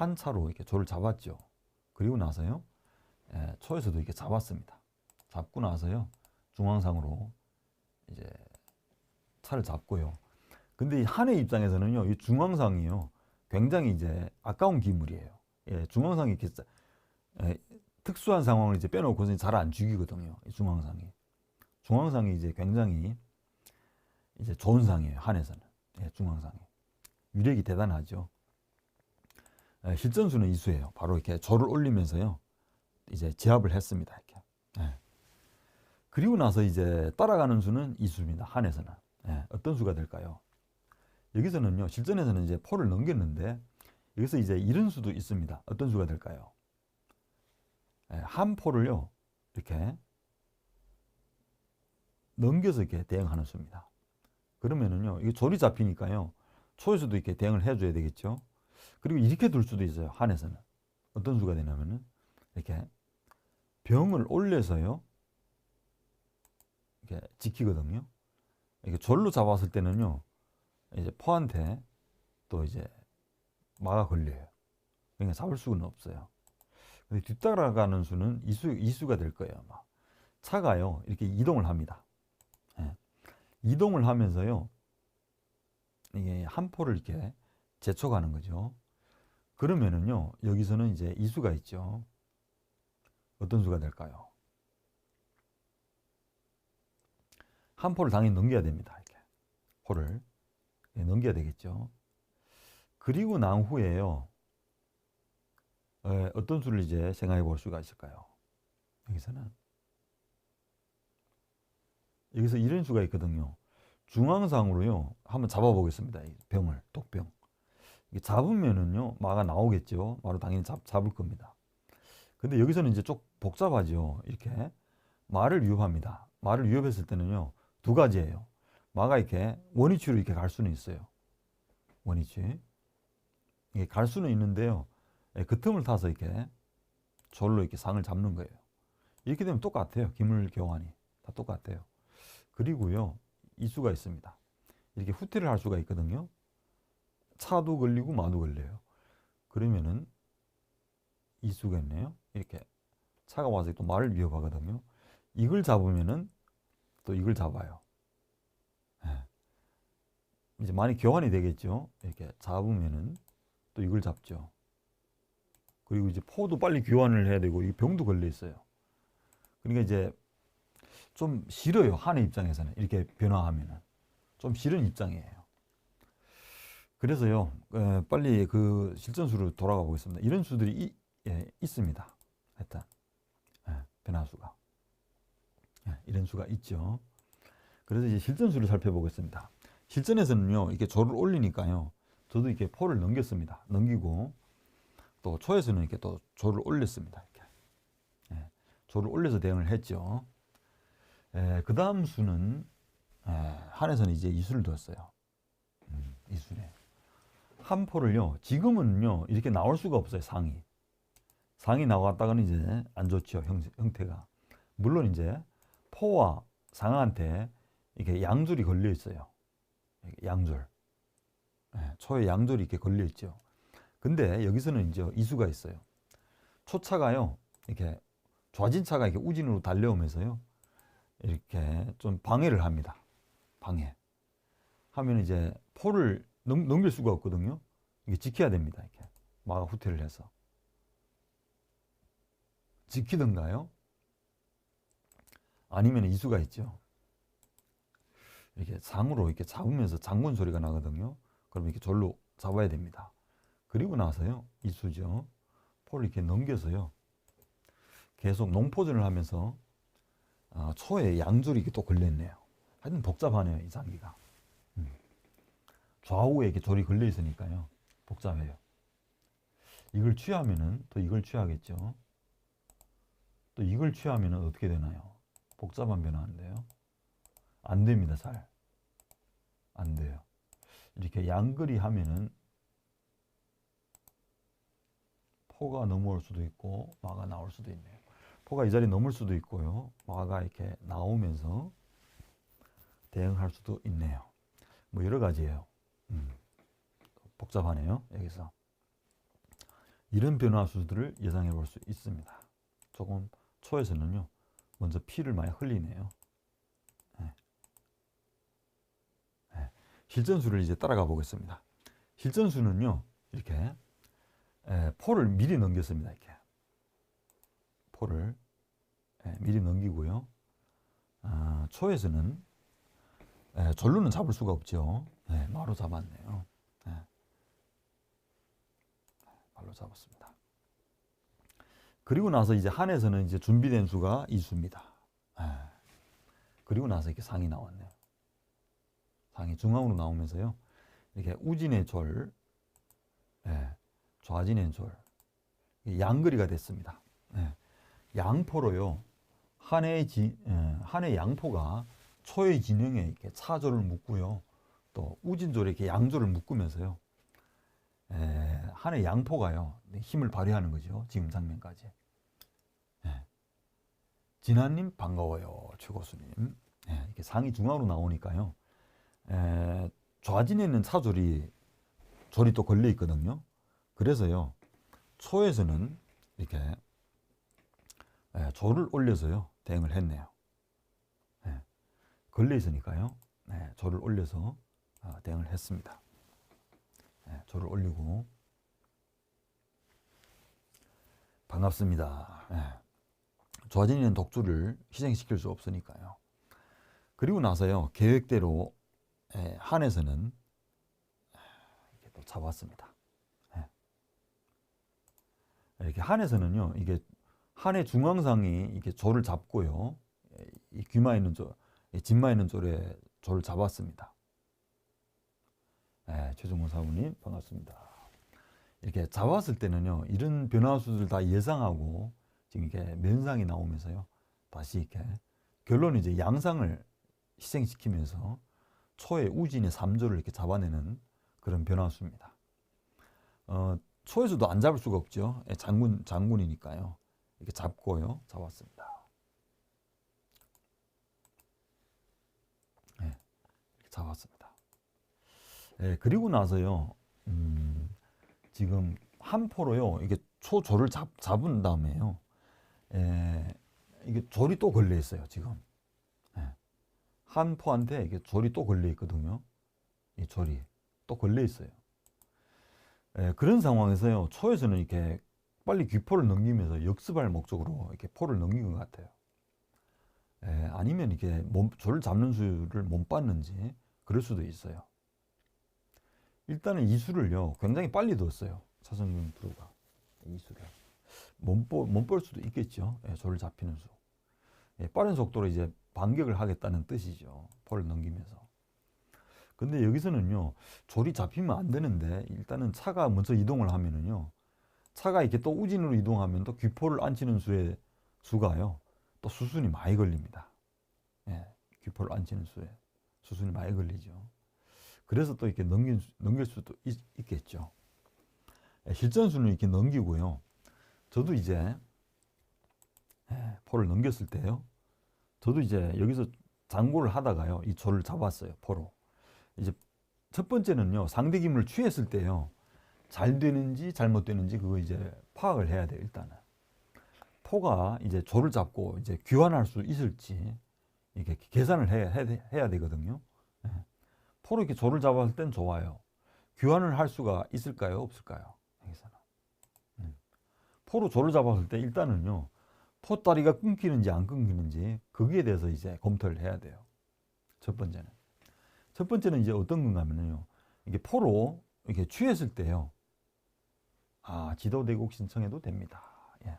한 차로 이렇게 조를 잡았죠. 그리고 나서요, 예, 초에서도 이렇게 잡았습니다. 잡고 나서요, 중앙상으로 이제 차를 잡고요. 근데 이 한의 입장에서는요, 이 중앙상이요, 굉장히 이제 아까운 기물이에요. 예, 중앙상이 이렇게 짜- 예, 특수한 상황을 이제 빼놓고서 잘 안 죽이거든요. 이 중앙상이. 중앙상이 이제 굉장히 이제 좋은 상이에요. 한에서는. 예, 중앙상이. 위력이 대단하죠. 예, 실전수는 이수예요. 바로 이렇게 조를 올리면서요. 이제 제압을 했습니다. 이렇게. 예. 그리고 나서 이제 따라가는 수는 이수입니다. 한에서는. 예, 어떤 수가 될까요? 여기서는요. 실전에서는 이제 포를 넘겼는데 여기서 이제 이런 수도 있습니다. 어떤 수가 될까요? 예, 한 포를요. 이렇게 넘겨서 이렇게 대응하는 수입니다. 그러면은요. 이게 조리 잡히니까요. 초에서도 이렇게 대응을 해줘야 되겠죠. 그리고 이렇게 둘 수도 있어요. 한에서는. 어떤 수가 되냐면은 이렇게 병을 올려서요. 이렇게 지키거든요. 이게 절로 잡았을 때는요. 이제 포한테 또 이제 마가 걸려요. 그러니까 잡을 수는 없어요. 근데 뒤따라가는 수는 이수 이수가 될 거예요. 아마 차가요 이렇게 이동을 합니다. 예. 이동을 하면서요 이게 한 포를 이렇게 제쳐가는 거죠. 그러면은요 여기서는 이제 이수가 있죠. 어떤 수가 될까요? 한 포를 당연히 넘겨야 됩니다. 이렇게 포를 예, 넘겨야 되겠죠. 그리고 난 후에요. 에, 어떤 수를 이제 생각해 볼 수가 있을까요? 여기서는 여기서 이런 수가 있거든요. 중앙상으로요. 한번 잡아보겠습니다. 이 병을 독병. 잡으면은요 마가 나오겠죠. 마로 당연히 잡, 잡을 겁니다. 근데 여기서는 이제 좀 복잡하죠. 이렇게 마를 위협합니다. 마를 위협했을 때는요 두 가지예요. 마가 이렇게 원위치로 이렇게 갈 수는 있어요. 원위치. 이게 갈 수는 있는데요. 예, 그 틈을 타서 이렇게 절로 이렇게 상을 잡는 거예요. 이렇게 되면 똑같아요. 기물 교환이 다 똑같아요. 그리고요 이수가 있습니다. 이렇게 후퇴를 할 수가 있거든요. 차도 걸리고 마도 걸려요. 그러면은 이수가 있네요. 이렇게 차가 와서 또 말을 위협하거든요. 이걸 잡으면은 또 이걸 잡아요. 예. 이제 많이 교환이 되겠죠. 이렇게 잡으면은 또 이걸 잡죠. 그리고 이제 포도 빨리 교환을 해야 되고 이 병도 걸려 있어요. 그러니까 이제 좀 싫어요. 한의 입장에서는 이렇게 변화하면은 좀 싫은 입장이에요. 그래서요, 에, 빨리 그 실전수로 돌아가 보겠습니다. 이런 수들이 이- 예, 있습니다. 하여튼 예, 변화수가 예, 이런 수가 있죠. 그래서 이제 실전수를 살펴보겠습니다. 실전에서는요, 이렇게 조를 올리니까요, 저도 이렇게 포를 넘겼습니다. 넘기고 또 초에서는 이렇게 또 조를 올렸습니다. 이렇게 예, 조를 올려서 대응을 했죠. 그 다음 수는 예, 한에서는 이제 이수를 뒀어요. 음, 이수네. 한 포를요. 지금은요 이렇게 나올 수가 없어요 상이. 상이 나왔다가는 이제 안 좋죠 형, 형태가. 물론 이제 포와 상한테 이렇게 양줄이 걸려 있어요. 양줄. 예, 초에 양줄이 이렇게 걸려 있죠. 근데 여기서는 이제 이수가 있어요. 초차가요 이렇게 좌진차가 이렇게 우진으로 달려오면서요 이렇게 좀 방해를 합니다. 방해. 하면 이제 포를 넘, 넘길 수가 없거든요. 이게 지켜야 됩니다. 이렇게 마가 후퇴를 해서 지키던가요? 아니면 이수가 있죠. 이렇게 상으로 이렇게 잡으면서 장군 소리가 나거든요. 그럼 이렇게 절로 잡아야 됩니다. 그리고 나서요 이수죠. 포를 이렇게 넘겨서요. 계속 농포전을 하면서 아, 초에 양줄이 이렇게 또 걸려있네요. 하여튼 복잡하네요, 이 장기가. 음. 좌우에 이렇게 졸이 걸려 있으니까요. 복잡해요. 이걸 취하면은 또 이걸 취하겠죠. 또 이걸 취하면은 어떻게 되나요? 복잡한 변화인데요. 안 됩니다, 잘. 안 돼요. 이렇게 양거리 하면은 포가 넘어올 수도 있고 마가 나올 수도 있네요. 포가 이 자리 넘을 수도 있고요. 마가 이렇게 나오면서 대응할 수도 있네요. 뭐 여러 가지예요. 음. 복잡하네요. 여기서. 이런 변화수들을 예상해 볼 수 있습니다. 조금 초에서는요, 먼저 피를 많이 흘리네요. 네. 네. 실전수를 이제 따라가 보겠습니다. 실전수는요, 이렇게 에, 포를 미리 넘겼습니다. 이렇게 포를 에, 미리 넘기고요. 아, 초에서는 에, 절루는 잡을 수가 없죠. 네, 마로 잡았네요. 네. 발로 잡았습니다. 그리고 나서 이제 한에서는 이제 준비된 수가 이수입니다. 예. 그리고 나서 이렇게 상이 나왔네요. 상이 중앙으로 나오면서요. 이렇게 우진의 졸, 예. 좌진의 졸, 양거리가 됐습니다. 예. 양포로요. 한의 지, 예. 한의 양포가 초의 진영에 이렇게 차조를 묶고요. 또 우진조에 이렇게 양조를 묶으면서요. 에, 한해 양포가요 힘을 발휘하는 거죠 지금 장면까지. 예. 진아님 반가워요 최고수님. 예, 이렇게 상이 중앙으로 나오니까요. 에, 좌진에 있는 차졸이 졸이 또 걸려 있거든요. 그래서요 초에서는 이렇게 에, 졸을 올려서요 대응을 했네요. 예, 걸려 있으니까요. 네, 졸을 올려서 어, 대응을 했습니다 예, 조를 올리고 반갑습니다. 예. 좋아지는 독주를 희생시킬 수 없으니까요. 그리고 나서요 계획대로 예, 한에서는 이렇게 또 잡았습니다. 예. 이렇게 한에서는요 이게 한의 중앙상이 이렇게 조를 잡고요 이 귀마 있는 조, 진마 있는 조에 조를 잡았습니다. 네, 최종원 사부님 반갑습니다. 이렇게 잡았을 때는요 이런 변화수들 다 예상하고 지금 이렇게 면상이 나오면서요 다시 이렇게 결론 이제 양상을 희생시키면서 초의 우진의 3조를 이렇게 잡아내는 그런 변화수입니다. 어, 초에서도 안 잡을 수가 없죠. 예, 장군 장군이니까요. 이렇게 잡고요 잡았습니다. 네, 이렇게 잡았습니다. 예, 그리고 나서요, 음, 지금 한 포로요, 이게 초조를 잡, 잡은 다음에요, 예, 이게 졸이 또 걸려 있어요, 지금. 예, 한 포한테 이게 졸이 또 걸려 있거든요. 이 졸이 또 걸려 있어요. 예, 그런 상황에서요, 초에서는 이렇게 빨리 귀포를 넘기면서 역습할 목적으로 이렇게 포를 넘긴 것 같아요. 예, 아니면 이게 몸, 졸을 잡는 수를 못 봤는지 그럴 수도 있어요. 일단은 이수를요 굉장히 빨리 뒀어요 차성균 프로가. 이수를. 못볼 수도 있겠죠. 예, 조를 잡히는 수. 예, 빠른 속도로 이제 반격을 하겠다는 뜻이죠 볼을 넘기면서. 근데 여기서는요 조리 잡히면 안 되는데 일단은 차가 먼저 이동을 하면은요 차가 이렇게 또 우진으로 이동하면 또 귀포를 안 치는 수의 수가요 또 수순이 많이 걸립니다. 예, 귀포를 안 치는 수에 수순이 많이 걸리죠 그래서 또 이렇게 넘길, 넘길 수도 있, 겠죠 예, 실전수는 이렇게 넘기고요. 저도 이제 예, 포를 넘겼을 때요. 저도 이제 여기서 장고를 하다가요. 이 조를 잡았어요. 포로. 이제 첫 번째는요. 상대 기물을 취했을 때요. 잘 되는지 잘못되는지 그거 이제 파악을 해야 돼요. 일단은. 포가 이제 조를 잡고 이제 귀환할 수 있을지 이렇게 계산을 해야, 해야 되거든요. 예. 포로 이렇게 조를 잡았을 땐 좋아요. 교환을 할 수가 있을까요? 없을까요? 여기서는. 음. 포로 조를 잡았을 때 일단은요. 포다리가 끊기는지 안 끊기는지 거기에 대해서 이제 검토를 해야 돼요. 첫 번째는. 첫 번째는 이제 어떤 건가 하면요. 이게 포로 이렇게 취했을 때요. 아, 지도 대국 신청해도 됩니다. 예.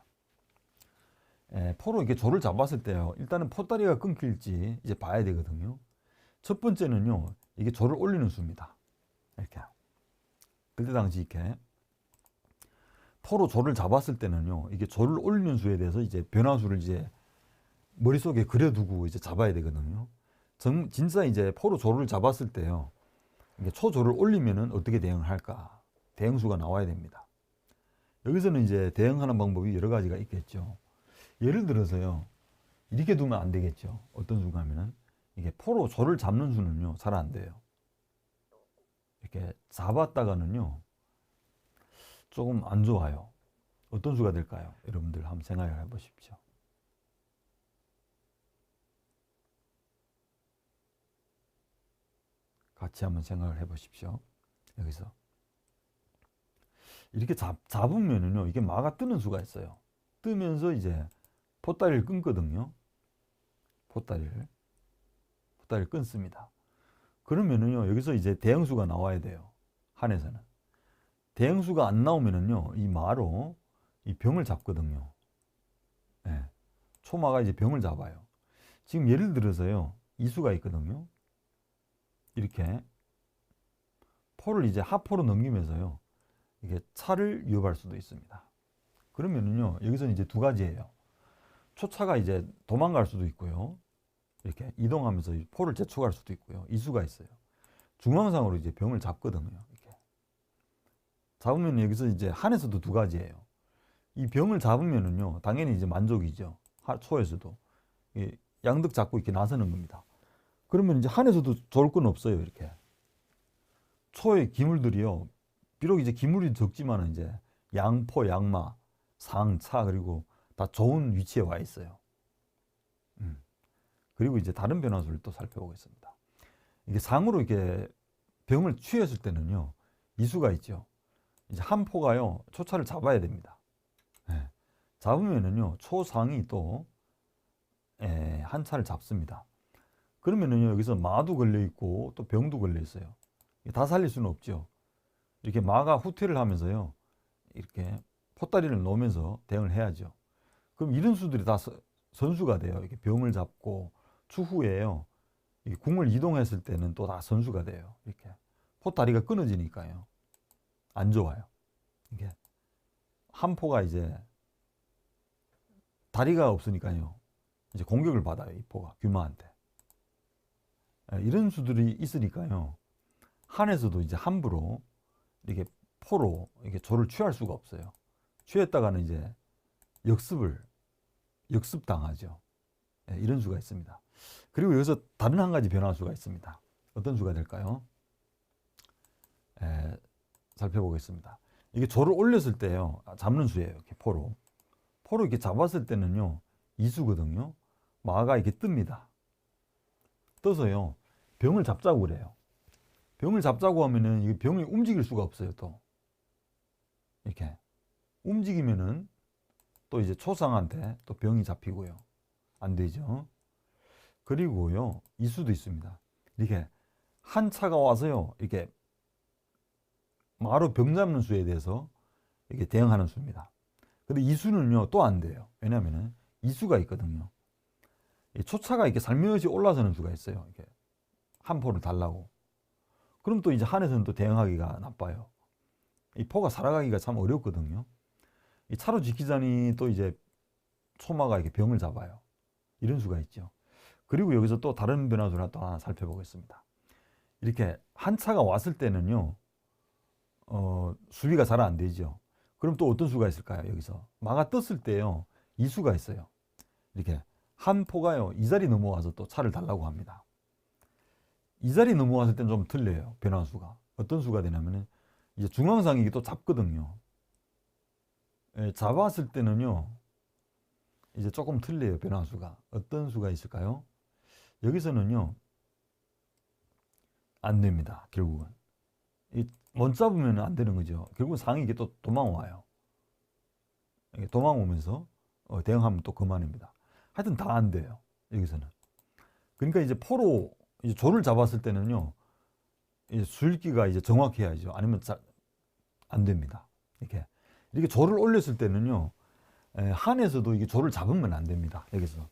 예, 포로 이렇게 조를 잡았을 때요. 일단은 포다리가 끊길지 이제 봐야 되거든요. 첫 번째는요. 이게 조를 올리는 수입니다. 이렇게. 그때 당시 이렇게 포로 조를 잡았을 때는요. 이게 조를 올리는 수에 대해서 이제 변화수를 이제 머릿속에 그려두고 이제 잡아야 되거든요. 정, 진짜 이제 포로 조를 잡았을 때요. 이게 초조를 올리면은 어떻게 대응을 할까? 대응수가 나와야 됩니다. 여기서는 이제 대응하는 방법이 여러 가지가 있겠죠. 예를 들어서요. 이렇게 두면 안 되겠죠. 어떤 하면은 이게 포로 조를 잡는 수는요, 잘 안 돼요. 이렇게 잡았다가는요, 조금 안 좋아요. 어떤 수가 될까요? 여러분들 한번 생각을 해보십시오. 같이 한번 생각을 해보십시오. 여기서 이렇게 잡, 잡으면은요 이게 마가 뜨는 수가 있어요. 뜨면서 이제 포다리를 끊거든요. 포다리를 포다리를 끊습니다. 그러면은요 여기서 이제 대형수가 나와야 돼요. 한에서는 대형수가 안 나오면은요 이 마로 이 병을 잡거든요. 예. 초마가 이제 병을 잡아요. 지금 예를 들어서요 이 수가 있거든요. 이렇게 포를 이제 하포로 넘기면서요 이게 차를 위협할 수도 있습니다. 그러면은요 여기서는 이제 두 가지예요. 초차가 이제 도망갈 수도 있고요. 이렇게 이동하면서 포를 재촉할 수도 있고요. 이수가 있어요. 중앙상으로 이제 병을 잡거든요. 이렇게 잡으면 여기서 이제 한에서도 두 가지예요. 이 병을 잡으면은요, 당연히 이제 만족이죠. 하, 초에서도 이 양득 잡고 이렇게 나서는 겁니다. 그러면 이제 한에서도 좋을 건 없어요. 이렇게 초의 기물들이요. 비록 이제 기물이 적지만은 이제 양포, 양마, 상, 차 그리고 다 좋은 위치에 와 있어요. 음. 그리고 이제 다른 변화수를 또 살펴보겠습니다. 이게 상으로 이렇게 병을 취했을 때는요, 이수가 있죠. 이제 한 포가요, 초차를 잡아야 됩니다. 예. 잡으면은요, 초상이 또, 예, 한 차를 잡습니다. 그러면은요, 여기서 마도 걸려 있고, 또 병도 걸려 있어요. 다 살릴 수는 없죠. 이렇게 마가 후퇴를 하면서요, 이렇게 포다리를 놓으면서 대응을 해야죠. 그럼 이런 수들이 다 선수가 돼요. 이렇게 병을 잡고 추후에요. 궁을 이동했을 때는 또 다 선수가 돼요. 이렇게 포다리가 끊어지니까요. 안 좋아요. 이게 한 포가 이제 다리가 없으니까요. 이제 공격을 받아요. 이 포가 규마한테. 예, 이런 수들이 있으니까요. 한에서도 이제 함부로 이렇게 포로 이렇게 조를 취할 수가 없어요. 취했다가는 이제 역습을 역습 당하죠. 예, 이런 수가 있습니다. 그리고 여기서 다른 한 가지 변화 수가 있습니다. 어떤 수가 될까요? 예, 살펴보겠습니다. 이게 조를 올렸을 때요, 아, 잡는 수예요. 이렇게 포로. 포로 이렇게 잡았을 때는요, 이수거든요. 마가 이렇게 뜹니다. 떠서요, 병을 잡자고 그래요. 병을 잡자고 하면은 이 병이 움직일 수가 없어요, 또. 이렇게. 움직이면은 또 이제 초상한테 또 병이 잡히고요. 안 되죠. 그리고요, 이 수도 있습니다. 이렇게 한 차가 와서요, 이렇게 마로 병 잡는 수에 대해서 이렇게 대응하는 수입니다. 근데 이 수는요, 또 안 돼요. 왜냐면은 이 수가 있거든요. 이 초차가 이렇게 살며시 올라서는 수가 있어요. 이렇게 한 포를 달라고. 그럼 또 이제 한에서는 또 대응하기가 나빠요. 이 포가 살아가기가 참 어렵거든요. 이 차로 지키자니 또 이제 초마가 이렇게 병을 잡아요. 이런 수가 있죠. 그리고 여기서 또 다른 변화수를 또 하나 살펴보겠습니다. 이렇게 한 차가 왔을 때는요, 어, 수비가 잘 안 되죠. 그럼 또 어떤 수가 있을까요? 여기서 마가 떴을 때요, 이 수가 있어요. 이렇게 한 포가요, 이 자리 넘어와서 또 차를 달라고 합니다. 이 자리 넘어왔을 때는 좀 틀려요. 변화수가. 어떤 수가 되냐면은 이제 중앙상이 또 잡거든요. 예, 잡았을 때는요. 이제 조금 틀려요. 변화수가. 어떤 수가 있을까요? 여기서는요. 안 됩니다. 결국은. 이못 잡으면 안 되는 거죠. 결국은 상이 이게 또 도망와요. 도망오면서 어, 대응하면 또 그만입니다. 하여튼 다 안 돼요. 여기서는. 그러니까 이제 포로 이제 조를 잡았을 때는요. 이제 술기가 이제 정확해야죠. 아니면 자, 안 됩니다. 이렇게 이렇게 조를 올렸을 때는요. 에, 한에서도 이게 조를 잡으면 안 됩니다. 여기서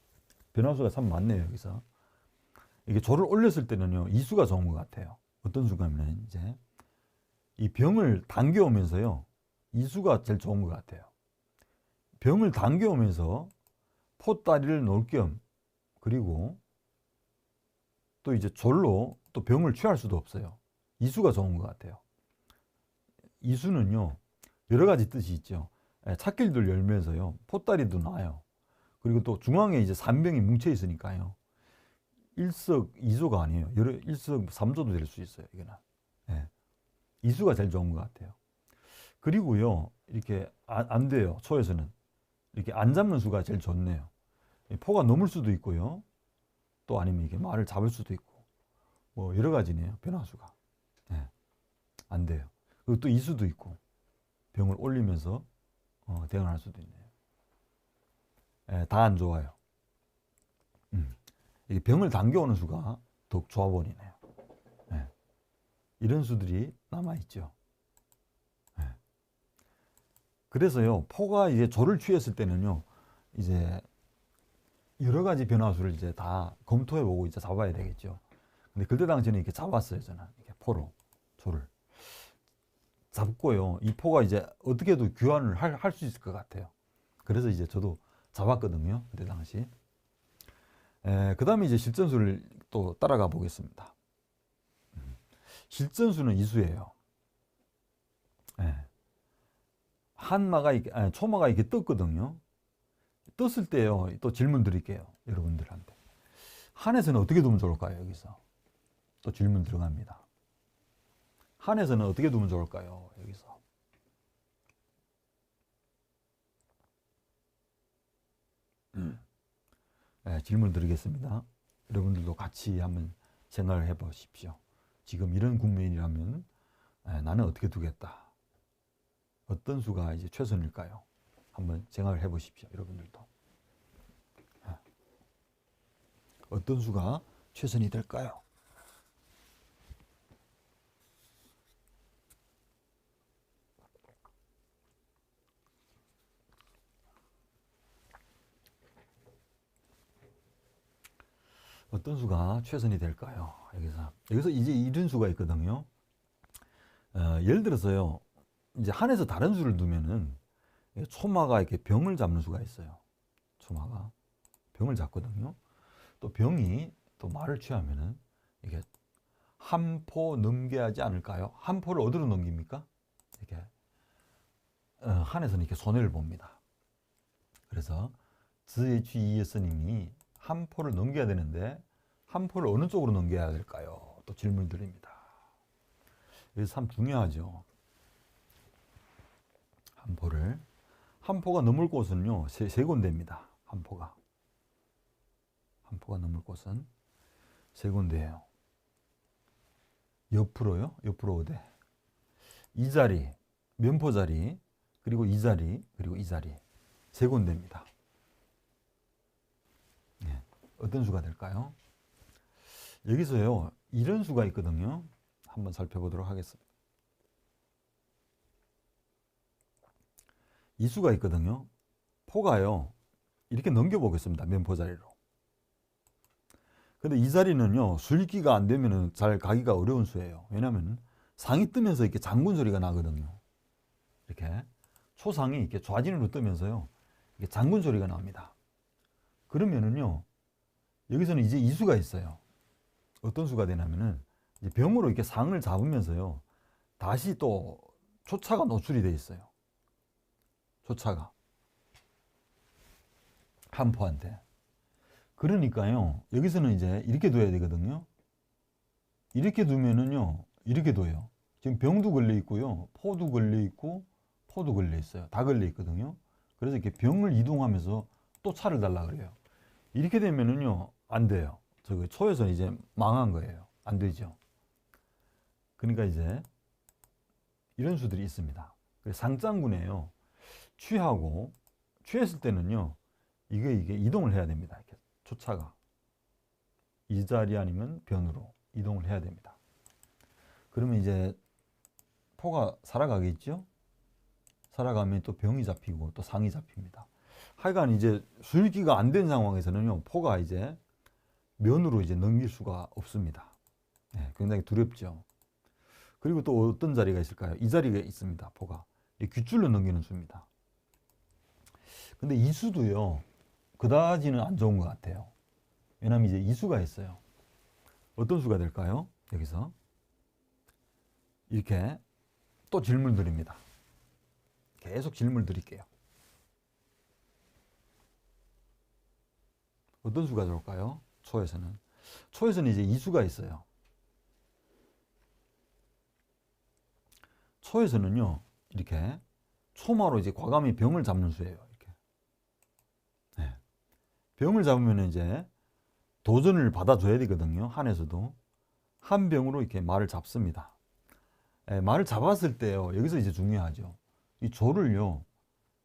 변화수가 참 많네요. 여기서 이게 조를 올렸을 때는요. 이수가 좋은 것 같아요. 어떤 수가면 이제 이 병을 당겨오면서요. 이수가 제일 좋은 것 같아요. 병을 당겨오면서 포다리를 놓을 겸 그리고 또 이제 졸로 또 병을 취할 수도 없어요. 이수가 좋은 것 같아요. 이수는요, 여러 가지 뜻이 있죠. 예, 찻길들 열면서요, 포다리도 나요. 그리고 또 중앙에 이제 산병이 뭉쳐 있으니까요. 일석이조가 아니에요. 여러 일석삼조도 될 수 있어요. 이거는 예. 이수가 제일 좋은 것 같아요. 그리고요, 이렇게 안, 안 돼요. 초에서는 이렇게 안 잡는 수가 제일 좋네요. 이 포가 넘을 수도 있고요. 또 아니면 이게 말을 잡을 수도 있고 뭐 여러 가지네요. 변화수가 예, 안 돼요. 그리고 또 이수도 있고 병을 올리면서 어, 대응할 수도 있네요. 예, 다 안 좋아요. 음. 병을 당겨오는 수가 더욱 좋아 보이네요. 예. 이런 수들이 남아 있죠. 예. 그래서요, 포가 이제 조를 취했을 때는요, 이제 여러 가지 변화수를 이제 다 검토해 보고 이제 잡아야 되겠죠. 근데 그때 당시에는 이렇게 잡았어요, 저는. 이렇게 포로, 조를. 잡고요. 이 포가 이제 어떻게도 교환을 할, 할수 있을 것 같아요. 그래서 이제 저도 잡았거든요. 그때 당시. 그 다음에 이제 실전수를 또 따라가 보겠습니다. 음. 실전수는 이수예요. 예. 한마가 이렇게, 아니, 초마가 이렇게 떴거든요. 떴을 때요, 또 질문 드릴게요. 여러분들한테. 한에서는 어떻게 두면 좋을까요? 여기서. 또 질문 들어갑니다. 한에서는 어떻게 두면 좋을까요? 여기서. 음. 네, 질문 드리겠습니다. 여러분들도 같이 한번 생각을 해 보십시오. 지금 이런 국면이라면 네, 나는 어떻게 두겠다. 어떤 수가 이제 최선일까요? 한번 생각을 해 보십시오. 여러분들도. 네. 어떤 수가 최선이 될까요? 어떤 수가 최선이 될까요? 여기서 여기서 이제 이런 수가 있거든요. 어, 예를 들어서요, 이제 한에서 다른 수를 두면은 초마가 이렇게 병을 잡는 수가 있어요. 초마가 병을 잡거든요. 또 병이 또 말을 취하면은 이게 한 포 넘겨야 하지 않을까요? 한 포를 어디로 넘깁니까? 이렇게 어, 한에서는 이렇게 손해를 봅니다. 그래서 ZHE 스님이 한 포를 넘겨야 되는데 한 포를 어느 쪽으로 넘겨야 될까요? 또 질문 드립니다. 이게 참 중요하죠. 한 포를 한 포가 넘을 곳은요 세, 세 군데입니다. 한 포가 한 포가 넘을 곳은 세 군데예요. 옆으로요, 옆으로 오되 이 자리, 면포 자리, 그리고 이 자리, 그리고 이 자리 세 군데입니다. 네. 어떤 수가 될까요? 여기서요, 이런 수가 있거든요. 한번 살펴보도록 하겠습니다. 이 수가 있거든요. 포가요, 이렇게 넘겨보겠습니다. 면포 자리로. 근데 이 자리는요, 술기가 안 되면 잘 가기가 어려운 수예요. 왜냐면 상이 뜨면서 이렇게 장군 소리가 나거든요. 이렇게 초상이 이렇게 좌진으로 뜨면서요, 이게 장군 소리가 납니다. 그러면은요, 여기서는 이제 이수가 있어요. 어떤 수가 되냐면은 병으로 이렇게 상을 잡으면서요. 다시 또 초차가 노출이 돼 있어요. 초차가 한포한테. 그러니까요. 여기서는 이제 이렇게 둬야 되거든요. 이렇게 두면은요. 이렇게 둬요. 지금 병도 걸려 있고요. 포도 걸려 있고 포도 걸려 있어요. 다 걸려 있거든요. 그래서 이렇게 병을 이동하면서 또 차를 달라 그래요. 이렇게 되면은요. 안 돼요. 저거 초에서 이제 망한 거예요. 안 되죠. 그러니까 이제 이런 수들이 있습니다. 상장군에요. 취하고 취했을 때는요. 이게 이게 이동을 해야 됩니다. 이렇게 초차가 이 자리 아니면 변으로 이동을 해야 됩니다. 그러면 이제 포가 살아가겠죠? 살아가면 또 병이 잡히고 또 상이 잡힙니다. 하여간 이제 술기가 안 된 상황에서는요, 포가 이제 면으로 이제 넘길 수가 없습니다. 네, 굉장히 두렵죠. 그리고 또 어떤 자리가 있을까요? 이 자리가 있습니다. 포가. 귓줄로 넘기는 수입니다. 근데 이 수도요, 그다지는 안 좋은 것 같아요. 왜냐하면 이제 이 수가 있어요. 어떤 수가 될까요? 여기서. 이렇게 또 질문 드립니다. 계속 질문 드릴게요. 어떤 수가 좋을까요? 초에서는. 초에서는 이제 이수가 있어요. 초에서는요, 이렇게 초마로 이제 과감히 병을 잡는 수예요. 이렇게. 네. 병을 잡으면 이제 도전을 받아줘야 되거든요. 한에서도 한 병으로 이렇게 말을 잡습니다. 예, 말을 잡았을 때요. 여기서 이제 중요하죠. 이 조를요.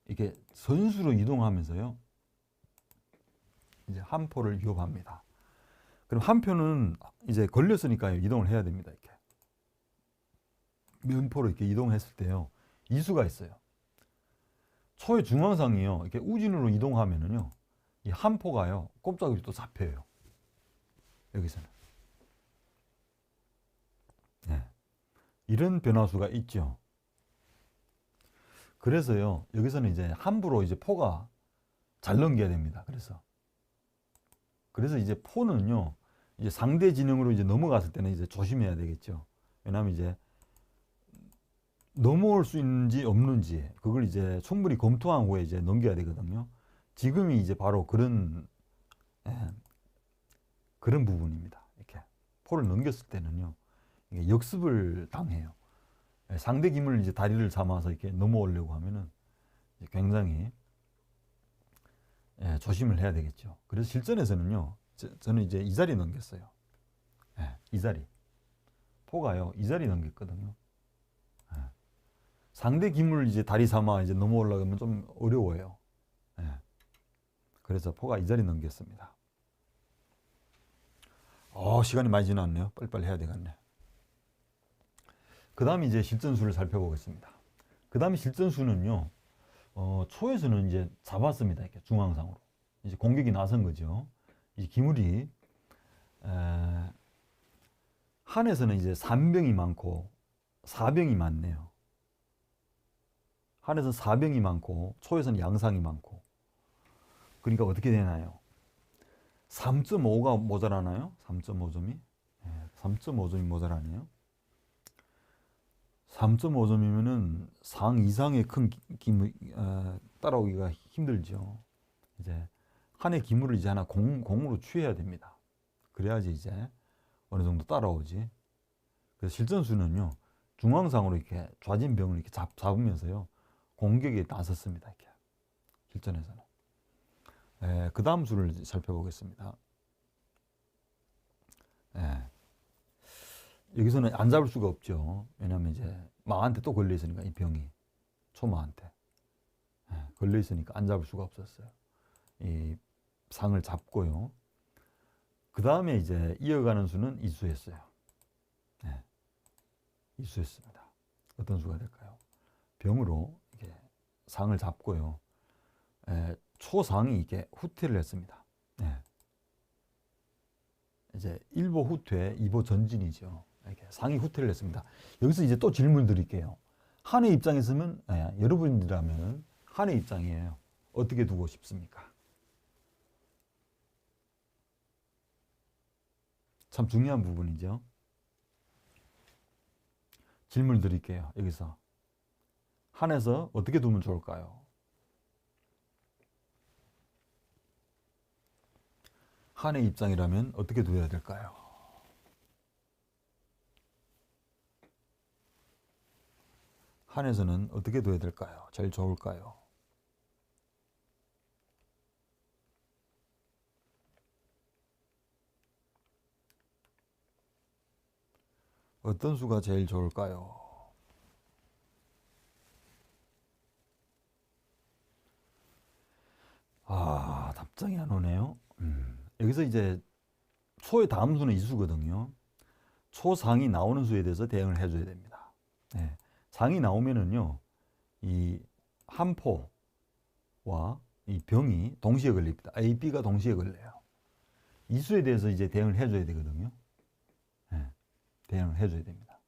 이렇게 선수로 이동하면서요. 이제 한 포를 위협합니다. 그럼 한 표는 이제 걸렸으니까요. 이동을 해야 됩니다. 이렇게. 면포로 이렇게 이동했을 때요. 이수가 있어요. 초의 중앙상이요. 이렇게 우진으로 이동하면은요. 이 한 포가요. 꼼짝없이 또 잡혀요. 여기서는. 네. 이런 변화수가 있죠. 그래서요. 여기서는 이제 함부로 이제 포가 잘 넘겨야 됩니다. 그래서. 그래서 이제 포는요. 이제 상대 진영으로 이제 넘어갔을 때는 이제 조심해야 되겠죠. 왜냐하면 이제 넘어올 수 있는지 없는지 그걸 이제 충분히 검토한 후에 이제 넘겨야 되거든요. 지금이 이제 바로 그런 예, 그런 부분입니다. 이렇게 포를 넘겼을 때는요, 역습을 당해요. 예, 상대 기물을 이제 다리를 삼아서 이렇게 넘어오려고 하면은 굉장히 예, 조심을 해야 되겠죠. 그래서 실전에서는요, 저, 는 이제 이 자리 넘겼어요. 예, 이 자리 포가요, 이 자리 넘겼거든요. 예. 상대 기물 이제 다리 삼아 이제 넘어 올라가면 좀 어려워요. 예. 그래서 포가 이 자리 넘겼습니다. 어, 시간이 많이 지났네요. 빨리빨리 해야 되겠네. 그 다음에 이제 실전수를 살펴보겠습니다. 그 다음에 실전수는요, 어, 초에서는 이제 잡았습니다. 이렇게 중앙상으로. 이제 공격이 나선 거죠. 이 기물이, 에, 한에서는 이제 3병이 많고 4병이 많네요. 한에서는 4병이 많고 초에서는 양상이 많고. 그러니까 어떻게 되나요? 3.5가 모자라나요? 3.5점이? 3.5점이 모자라네요. 3.5점이면은 상 이상의 큰 기물 어, 따라오기가 힘들죠. 이제 한해 기물을 이제 하나 공, 공으로 취해야 됩니다. 그래야지 이제 어느 정도 따라오지. 그래서 실전수는요 중앙상으로 이렇게 좌진병을 이렇게 잡, 잡으면서요 공격에 나섰습니다. 이렇게 실전에서는. 예, 그 다음 수를 살펴보겠습니다. 예. 여기서는 안 잡을 수가 없죠. 왜냐하면 이제 마한테 또 걸려 있으니까 이 병이 초마한테 예, 걸려 있으니까 안 잡을 수가 없었어요. 이 상을 잡고요. 그 다음에 이제 이어가는 수는 이수였어요. 예, 이수였습니다. 어떤 수가 될까요? 병으로 이게 상을 잡고요. 예, 초상이 이게 후퇴를 했습니다. 예. 이제 1보 후퇴, 2보 전진이죠. 상위 후퇴를 했습니다. 여기서 이제 또 질문 드릴게요. 한의 입장에서는 예, 여러분이라면 한의 입장이에요. 어떻게 두고 싶습니까? 참 중요한 부분이죠. 질문 드릴게요. 여기서 한에서 어떻게 두면 좋을까요? 한의 입장이라면 어떻게 둬야 될까요? 한에서는 어떻게 둬야 될까요? 제일 좋을까요? 어떤 수가 제일 좋을까요? 아, 답장이 안 오네요. 음, 여기서 이제 초의 다음 수는 이수거든요. 초상이 나오는 수에 대해서 대응을 해줘야 됩니다. 네. 상이 나오면은요, 이 한포와 이 병이 동시에 걸립니다. A, B가 동시에 걸려요. 이수에 대해서 이제 대응을 해줘야 되거든요. 네. 대응을 해줘야 됩니다.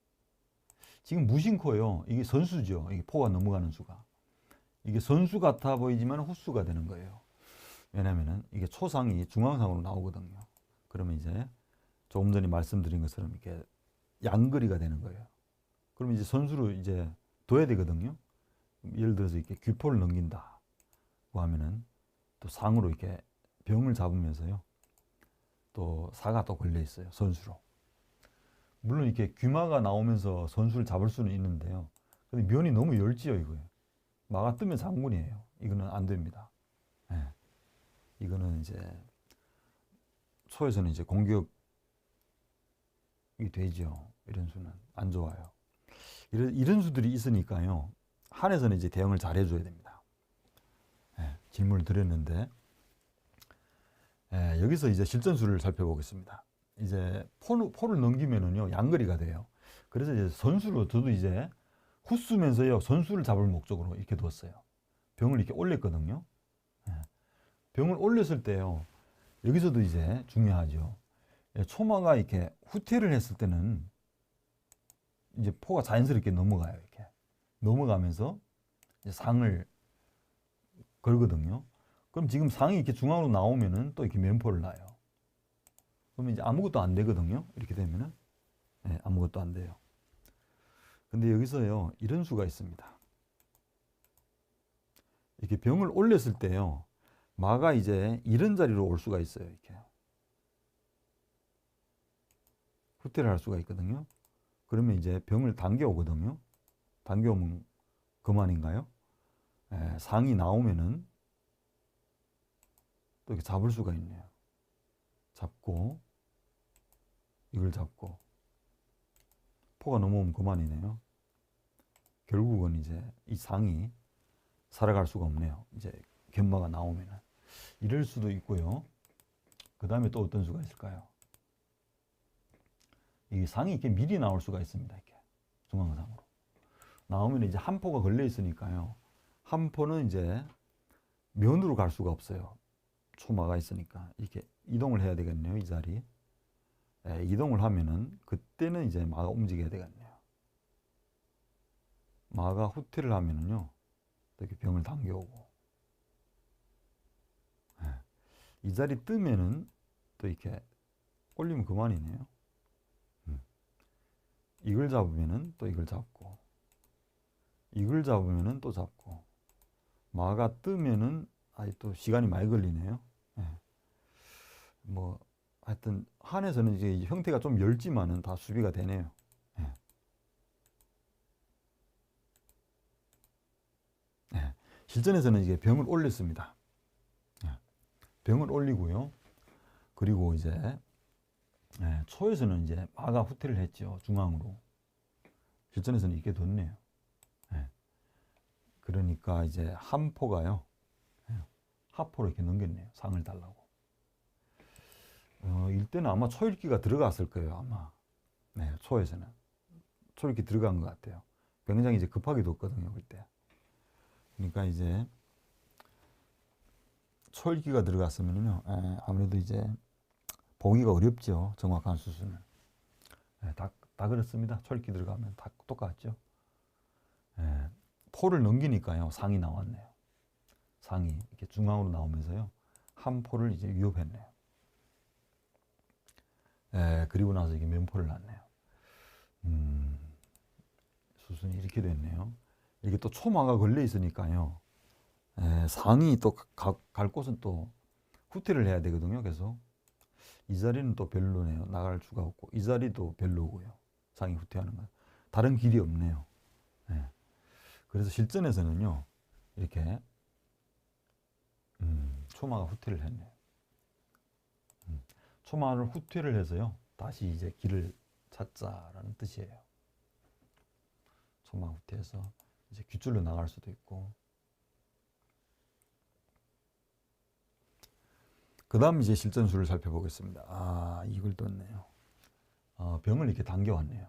지금 무심코요. 이게 선수죠. 이게 포가 넘어가는 수가. 이게 선수 같아 보이지만 후수가 되는 거예요. 왜냐면은 이게 초상이 중앙상으로 나오거든요. 그러면 이제 조금 전에 말씀드린 것처럼 이렇게 양거리가 되는 거예요. 그럼 이제 선수로 이제 둬야 되거든요. 예를 들어서 이렇게 귀포를 넘긴다고 하면은 또 상으로 이렇게 병을 잡으면서요. 또 사가 또 걸려 있어요. 선수로. 물론 이렇게 귀마가 나오면서 선수를 잡을 수는 있는데요. 근데 면이 너무 열지요, 이거요. 마가 뜨면 장군이에요. 이거는 안 됩니다. 예. 이거는 이제 초에서는 이제 공격이 되죠. 이런 수는 안 좋아요. 이런, 이런 수들이 있으니까요. 한에서는 이제 대응을 잘 해줘야 됩니다. 예, 질문을 드렸는데 예, 여기서 이제 실전수를 살펴보겠습니다. 이제 포, 포를 넘기면은요 양거리가 돼요. 그래서 이제 선수로 저도 이제 후수면서요 선수를 잡을 목적으로 이렇게 뒀어요. 병을 이렇게 올렸거든요. 예. 병을 올렸을 때요 여기서도 이제 중요하죠. 예, 초마가 이렇게 후퇴를 했을 때는 이제 포가 자연스럽게 넘어가요. 이렇게 넘어가면서 상을 걸거든요. 그럼 지금 상이 이렇게 중앙으로 나오면은 또 이렇게 면포를 놔요. 그러면 이제 아무것도 안 되거든요. 이렇게 되면은 네, 아무것도 안 돼요. 근데 여기서요 이런 수가 있습니다. 이렇게 병을 올렸을 때요 마가 이제 이런 자리로 올 수가 있어요. 이렇게 후퇴를 할 수가 있거든요. 그러면 이제 병을 당겨 오거든요. 당겨 오면 그만인가요? 에, 상이 나오면은 또 이렇게 잡을 수가 있네요. 잡고 이걸 잡고 포가 넘어오면 그만이네요. 결국은 이제 이 상이 살아갈 수가 없네요. 이제 견마가 나오면은 이럴 수도 있고요. 그 다음에 또 어떤 수가 있을까요? 이 상이 이렇게 미리 나올 수가 있습니다. 이렇게 중앙상으로 나오면 이제 한 포가 걸려 있으니까요. 한 포는 이제 면으로 갈 수가 없어요. 초마가 있으니까 이렇게 이동을 해야 되겠네요. 이 자리. 예, 이동을 하면은 그때는 이제 마가 움직여야 되겠네요. 마가 후퇴를 하면은요. 이렇게 병을 당겨오고 예, 이 자리 뜨면은 또 이렇게 올리면 그만이네요. 음. 이걸 잡으면은 또 이걸 잡고 이걸 잡으면은 또 잡고 마가 뜨면은 아이 또 시간이 많이 걸리네요. 예. 뭐 하여튼 한에서는 이제 형태가 좀 열지만은 다 수비가 되네요. 예. 예. 실전에서는 이게 병을 올렸습니다. 예. 병을 올리고요. 그리고 이제 예, 초에서는 이제 마가 후퇴를 했죠 중앙으로. 실전에서는 이렇게 뒀네요. 예. 그러니까 이제 한 포가요. 예, 하포로 이렇게 넘겼네요. 상을 달라고. 어, 일때는 아마 초읽기가 들어갔을 거예요, 아마. 네, 초에서는. 초읽기 들어간 것 같아요. 병장이 이제 급하게 뒀거든요, 그때. 그러니까 이제 초읽기가 들어갔으면요, 에, 아무래도 이제 보기가 어렵죠, 정확한 수순을. 에, 다, 다 그렇습니다. 초읽기 들어가면 다 똑같죠. 에, 포를 넘기니까요, 상이 나왔네요. 상이 이렇게 중앙으로 나오면서요, 한 포를 이제 위협했네요. 에, 그리고 나서 이게 면포를 놨네요. 음, 수순이 이렇게 됐네요. 이게 또 초마가 걸려 있으니까요. 에, 상이 또 갈 곳은 또 후퇴를 해야 되거든요. 계속 이 자리는 또 별로네요. 나갈 수가 없고 이 자리도 별로고요. 상이 후퇴하는 건 다른 길이 없네요. 에. 그래서 실전에서는요 이렇게 음, 초마가 후퇴를 했네요. 음, 초마를 후퇴를 해서요 다시 이제 길을 찾자라는 뜻이에요. 초마 후퇴해서 이제 귓줄로 나갈 수도 있고 그 다음 이제 실전술을 살펴보겠습니다. 아 이걸 떴네요. 어, 병을 이렇게 당겨왔네요.